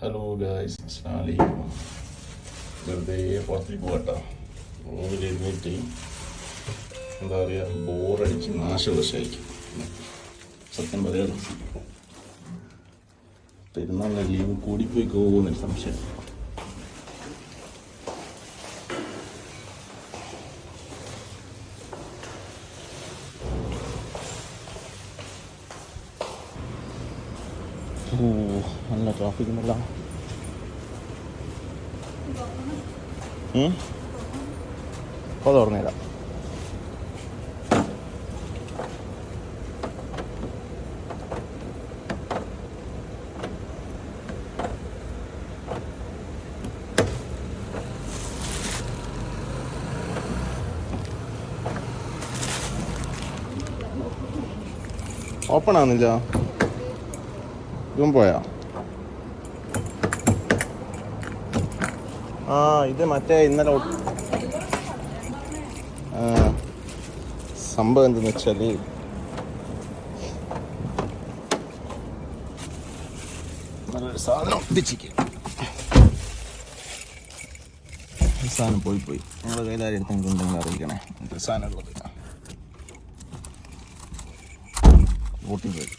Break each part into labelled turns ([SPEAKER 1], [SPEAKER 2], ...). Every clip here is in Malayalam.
[SPEAKER 1] ഹലോ ഗായ്സ് അസ്ലാമലൈക്കും വെറുതെ പുറത്തേക്ക് പോകട്ടോ. റൂമിൽ ഇരുന്നിട്ട് എന്താ പറയുക ബോറടിച്ച് നാശവശായിരിക്കും സത്യം പറയണം പെരുന്നാളിന് ലീവ് കൂടിപ്പോയി പോകുമെന്നൊരു സംശയം. നല്ല ട്രാഫിക് ഉണ്ടല്ലോ. അപ്പോൾ തുറന്നേരാം ഓപ്പൺ ആവുന്നില്ല. പോയാ. ആ ഇത് മറ്റേ ഇന്നലെ സംഭവം എന്തെന്ന് വെച്ചാൽ നല്ലൊരു സാധനം ഒപ്പിച്ചിക്ക് ഈ സാധനം പോയി പോയി. നിങ്ങളുടെ കയ്യിൽ ആരും എടുത്തെങ്കിൽ അറിയിക്കണേ. സാധനം ഉള്ളത് പോയി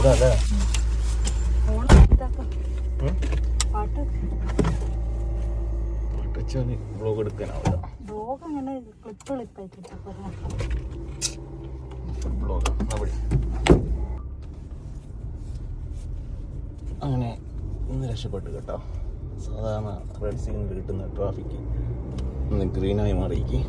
[SPEAKER 1] ചൂടല്ലേ? വെച്ചാൽ വ്ളോഗ് എടുക്കാനാവില്ല.
[SPEAKER 2] ബ്ലോഗ് അങ്ങനെ ക്ലിപ്പ് ക്ലിപ്പായിട്ട്
[SPEAKER 1] ബ്ലോഗ് അവിടെ അങ്ങനെ ഇന്ന് രക്ഷപ്പെട്ട് കേട്ടോ. സാധാരണ റെഡ് സിഗ്നൽ കിട്ടുന്ന ട്രാഫിക് ഇന്ന് ഗ്രീനായി മാറിയിക്ക്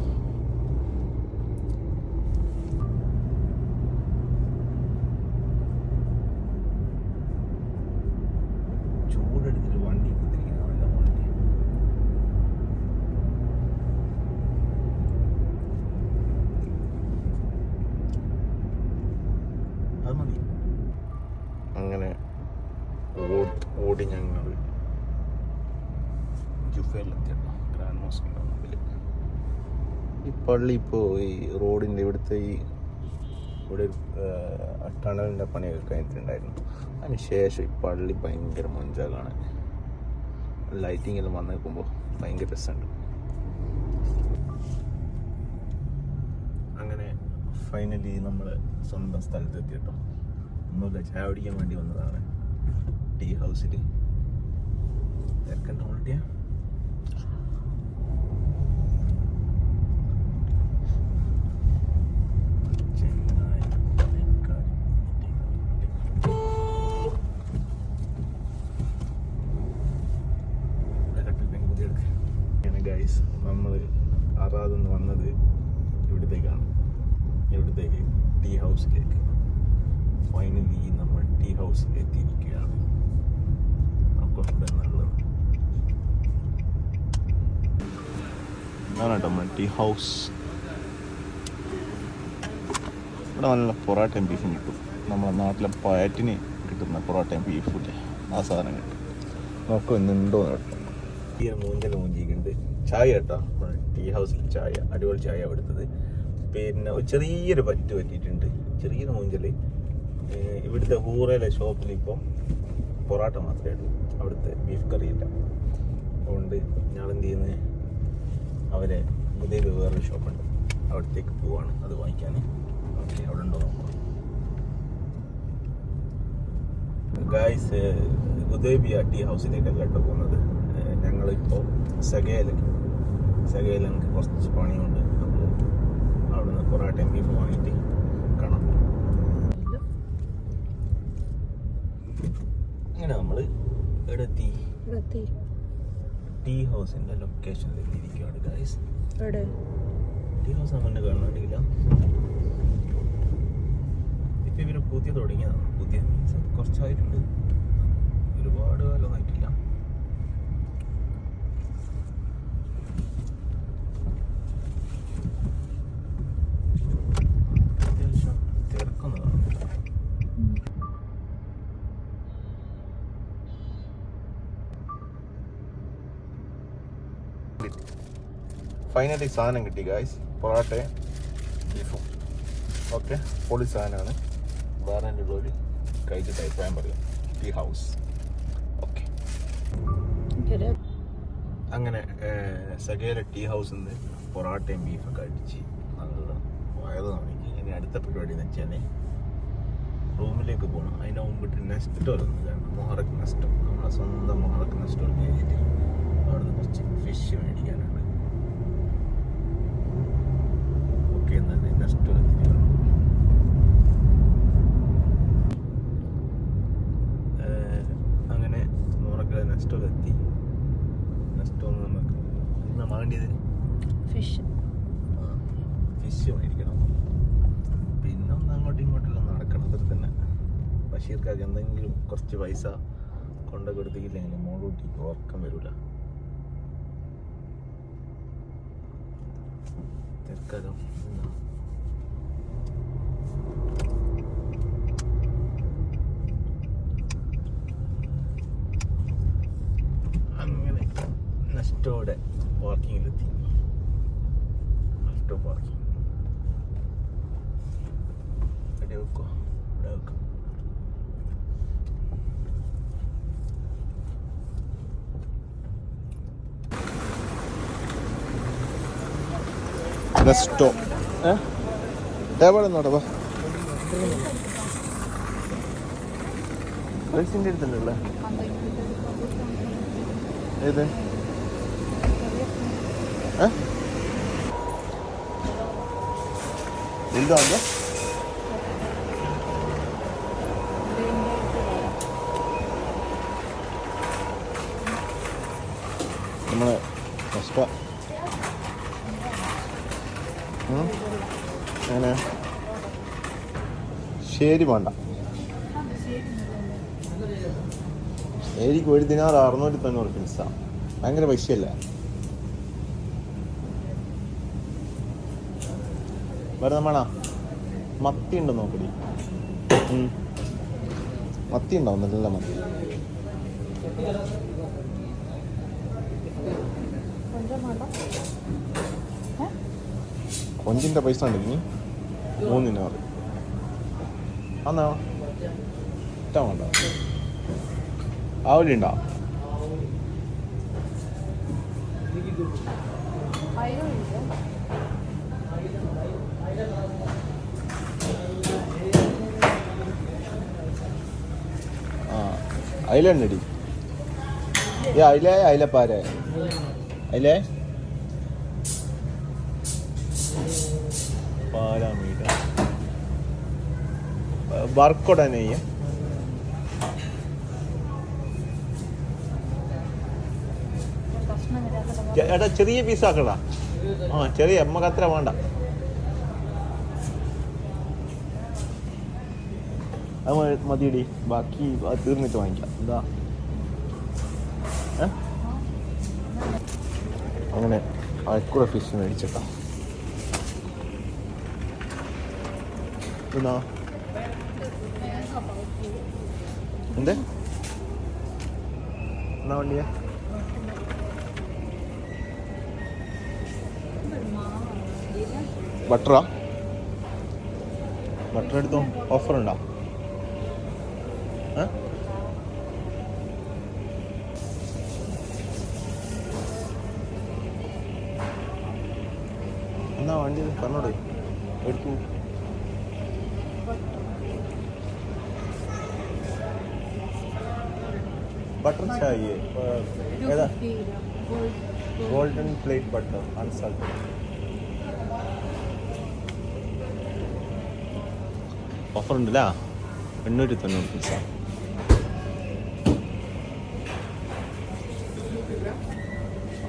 [SPEAKER 1] ചൂടെടുത്തിട്ട് വണ്ടി കുത്തിരിക്കുന്ന വണ്ടി അത് മതി അങ്ങനെ ഓടി ഞങ്ങൾ. ഗ്രാൻഡ് മോസ്കിന്റെ മുമ്പിൽ ഈ പള്ളി ഇപ്പോൾ ഈ റോഡിന്റെ ഇവിടുത്തെ ഈ ഇവിടെ ടണലിന്റെ പണിയൊക്കെ കഴിഞ്ഞിട്ടുണ്ടായിരുന്നു. അതിന് ശേഷം ഈ പള്ളി ഭയങ്കര മൊഞ്ചാ കാണാൻ ലൈറ്റിംഗ് എല്ലാം വന്നു നിൽക്കുമ്പോൾ ഭയങ്കര രസമുണ്ട്. അങ്ങനെ ഫൈനലി നമ്മൾ സ്വന്തം സ്ഥലത്തെത്തി കേട്ടോ. ഒന്നുമില്ല ചായ പിടിക്കാൻ വേണ്ടി വന്നതാണ്. ടീ ഹൗസിൽ തിരക്കണ്ട ഗൈസ് നമ്മൾ ഇവിടത്തേക്കാണ്. ഇവിടത്തേക്ക് ടീ ഹൗസിലേക്ക് ഫൈനലി ടീ ഹൗസിൽ എത്തിയിരിക്കുകയാണ്. നമുക്ക് ഇവിടെ നല്ലത് ഇതാണ് കേട്ടോ ടീ ഹൗസ് ഇവിടെ നല്ല പൊറോട്ടയും ബീഫും കിട്ടും. നമ്മുടെ നാട്ടിലെ പയറ്റിന് കിട്ടുന്ന പൊറോട്ടയും ബീഫും ഇല്ലേ ആ സാധനം കിട്ടും. നോക്കും ഇന്നുണ്ടോ കേട്ടോ മൂഞ്ചൽ മൂഞ്ചിക്കുന്നുണ്ട് ചായ കേട്ടോ. ടീ ഹൗസിൽ ചായ അടിപൊളി ചായ എടുത്തത് പിന്നെ ഒരു ചെറിയൊരു പറ്റ് പറ്റിയിട്ടുണ്ട്. ചെറിയൊരു മൂഞ്ചൽ ഇവിടുത്തെ ഹൂറയിലെ ഷോപ്പിൽ ഇപ്പം പൊറോട്ട മാത്രമേ ഉള്ളൂ. അവിടുത്തെ ബീഫ് കറിയില്ല അതുകൊണ്ട് ഞങ്ങൾ എന്ത് ചെയ്യുന്നത് അവരെ പുതിയ വേറൊരു ഷോപ്പുണ്ട്. അവിടത്തേക്ക് പോവാണ്. അത് വാങ്ങിക്കാൻ ഓക്കെ അവിടെ ഉണ്ടോ നോക്കാം. ഗായ്സ് ഉദയബിയ ടീ ഹൗസിലേക്കല്ല കേട്ടോ പോകുന്നത്. ഞങ്ങളിപ്പോൾ സഗയിലേക്ക് സഗയിൽ എനിക്ക് കുറച്ച് പണിയുണ്ട്. അപ്പോൾ അവിടുന്ന് പൊറാട്ടയും ബീഫ് വാങ്ങിയിട്ട് കാണാം അങ്ങനെ എടത്തി ടീ ഹൗസിന്റെ ലൊക്കേഷനിൽ എത്തിയിരിക്കുകയാണ്
[SPEAKER 2] ഗൈസ്
[SPEAKER 1] ടീ ഹൗസ് അങ്ങനെ കാണാണ്ടില്ല ഇപ്പൊ ഇവർ പുതിയ തുടങ്ങിയതാണ് പുതിയ മീൻസ് കുറച്ചായിട്ടുണ്ട്. ഒരുപാട് കാലം ഫൈനലി സാധനം കിട്ടി ഗായ്സ് പൊറാട്ട ബീഫും ഓക്കെ പൊളി സാധനമാണ്. വേറെ എന്റെ ഒരു അഭിപ്രായം പറയാം. ടീ ഹൗസ് ഓക്കെ അങ്ങനെ സഗേല ടീ ഹൗസിൽ നിന്ന് പൊറാട്ടയും ബീഫൊക്കെ അടിച്ച് നല്ല വയത് തുടങ്ങി ഇനി അടുത്ത പരിപാടി എന്ന് വെച്ചാൽ റൂമിലേക്ക് പോകണം അതിന് മുമ്പിട്ട് നെസ്റ്റ് വരുന്നത് മൊഹറക്ക് നെസ്റ്റ് നമ്മളെ സ്വന്തം മൊഹറക്ക് നെസ്റ്റ് കഴിഞ്ഞിട്ട് അവിടെ നിന്ന് കുറച്ച് ഫിഷ് മേടിക്കാനുണ്ട് ഓക്കെ എന്നാൽ നെസ്റ്റ് വന്നിട്ട് കാണാം ഏർ, അങ്ങനെ മൊഹറക്കിലെ നെസ്റ്റോൽ എത്തി നെസ്റ്റോൾ നമുക്ക് എന്നാ വേണ്ടിയത്
[SPEAKER 2] ഫിഷ്
[SPEAKER 1] ഫിഷ് മേടിക്കണം പിന്നെ ഒന്ന് അങ്ങോട്ടും ഇങ്ങോട്ടെല്ലാം നടക്കണം അത്ര തന്നെ ബഷീർക്കാക്ക് എന്തെങ്കിലും കുറച്ച് പൈസ കൊണ്ട കൊടുത്തില്ലെങ്കിൽ മോളൂട്ടി ഉറക്കം വരൂല. തൽക്കാലം എന്നാ. അങ്ങനെ നഷ്ടോടെ പാർക്കിങ്ങിലെത്തി നഷ്ടം പാർക്കിംഗ് ഇവിടെ വെക്കോ ഇവിടെ വെക്കോ നെസ്റ്റോ ഏ? എവിടെ നടവാ റൈസിന്റെ അടുത്തല്ലേ ഏത്? ഏ നമ്മളെ കഷ്ട അങ്ങനെ ശരി വേണ്ട ശരിക്ക് ഒരു ദിനാറ് അറുന്നൂറ്റി തൊണ്ണൂറ് പിൻസ ഭയങ്കര പൈസയല്ലേ വേറെ നമ്മളാ മത്തി ഉണ്ടോ നോക്കടി. മത്തി ഉണ്ടാവും നല്ല മത്തി? കൊഞ്ചിന്റെ പൈസ ഉണ്ട് ഇനി? മൂന്നിനാറ് അന്നാ ഇട്ടാ വേണ്ട. ആവലി ഉണ്ടോ അയിലുണ്ടടി ഏ അയിലേ അയിലപ്പാരെ അയിലേ പാലാ മീറ്റ വർക്കോടെ നെയ്യ
[SPEAKER 2] കഷ്ണം
[SPEAKER 1] ചെറിയ പീസ് ആക്കടാ. ആ ചെറിയ നമുക്ക് അത്ര വേണ്ട. അത് മതി- മതിയടി. ബാക്കി തീർന്നിട്ട് വാങ്ങിക്കാം. എന്താ? അങ്ങനെ അയക്കൂടെ ഫിഷ് മേടിച്ചേക്കാം. എന്നാ എന്ത് എന്നാ വണ്ടിയാ ബട്ടറാ ബട്ടർ എടുത്തോ? ഓഫർ ഉണ്ടോ? എന്നാ വണ്ടി? പറഞ്ഞോടേ. എടുത്തു. ബട്ടർ ചായ ഏതാ? Golden plate butter unsalted offer ഉണ്ടല്ല? എണ്ണൂറ്റി തൊണ്ണൂറ് പൈസ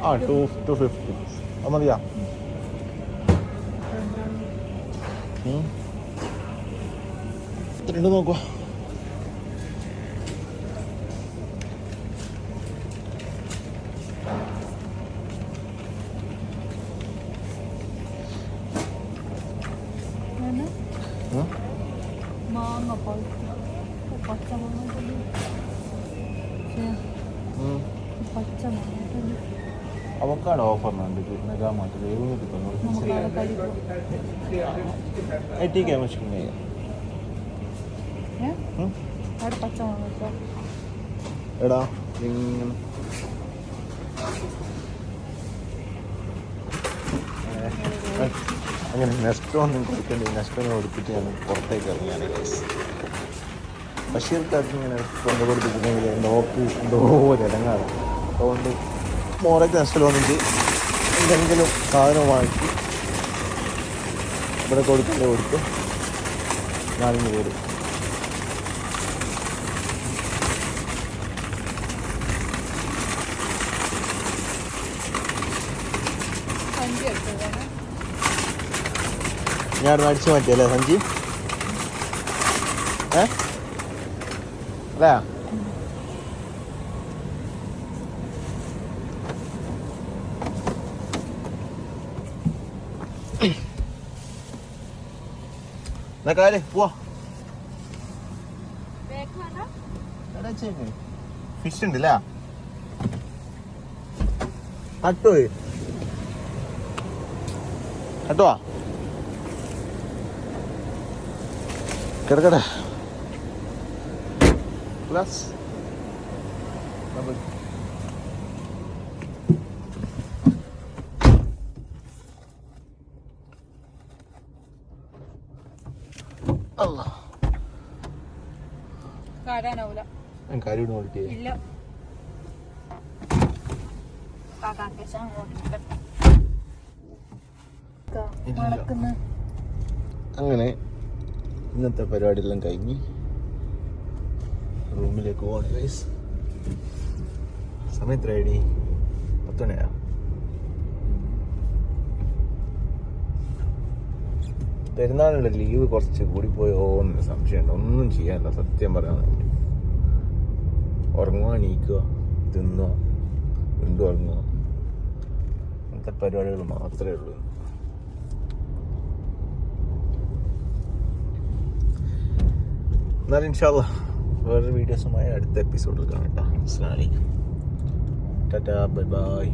[SPEAKER 1] ആ ടു ടു ഫിഫ്റ്റി അത് മതിയാ. ഇത്രയുണ്ട് നോക്കുക
[SPEAKER 2] മാങ്ങ പച്ച. പച്ച
[SPEAKER 1] അവക്കാട് ഓഫർ ഉണ്ട് മെഗാ മാർട്ടിൽ
[SPEAKER 2] കടി
[SPEAKER 1] തൊണ്ണൂറ്
[SPEAKER 2] പച്ചമുളക് വെച്ചോ
[SPEAKER 1] എടാ ഇങ്ങനെ ഏ, അങ്ങനെ നഷ്ടമൊന്നും ഒന്നും നെക്സ്റ്റ് ഒന്നും കൊടുത്തിട്ട് ഞാൻ പുറത്തേക്ക് ഇറങ്ങിയാണ് ബഷീർക്കാർക്ക് ഇങ്ങനെ കൊണ്ട് കൊടുത്തിട്ടുണ്ടെങ്കിൽ നോക്ക് എന്തോ ഇടങ്ങാറ്. അതുകൊണ്ട് മോറൊക്കെ നെക്സ്റ്റ് വന്നിട്ട് എന്തെങ്കിലും സാധനം വാങ്ങിച്ച് ഇവിടെ കൊടുക്കേണ്ടി കൊടുത്ത് ഞാനിങ്ങ് വരും ഞാൻ അടിച്ചു മാറ്റിയല്ലേ സഞ്ജി? ഏ? അല്ലേ എന്നാ കാൽ പോവാ. ഫിഷ് ഉണ്ട് അല്ലേ അട്ടോ അട്ടുവാ കിടക്കട്ടെ പ്ലസ്
[SPEAKER 2] ഇല്ല.
[SPEAKER 1] അങ്ങനെ ഇന്നത്തെ പരിപാടിയെല്ലാം കഴിഞ്ഞ് റൂമിലേക്ക് പോകണം ഗൈസ് സമയത്ത് റെഡി പത്ത് മണിയാ പെരുന്നാളിന്റെ ലീവ് കുറച്ച് കൂടിപ്പോയോ എന്ന സംശയമുണ്ട്. ഒന്നും ചെയ്യാനില്ല സത്യം പറയാൻ ഉറങ്ങുക നീക്കുക തിന്നുക വീണ്ടും ഉറങ്ങുക അങ്ങനത്തെ പരിപാടികൾ മാത്രമേ ഉള്ളൂ എന്നാലും ഇൻഷാല്ല വേറൊരു വീഡിയോസുമായി അടുത്ത എപ്പിസോഡിൽ കാണാം കേട്ടോ അസ്സലാമു ടാറ്റാ ബൈ ബൈ.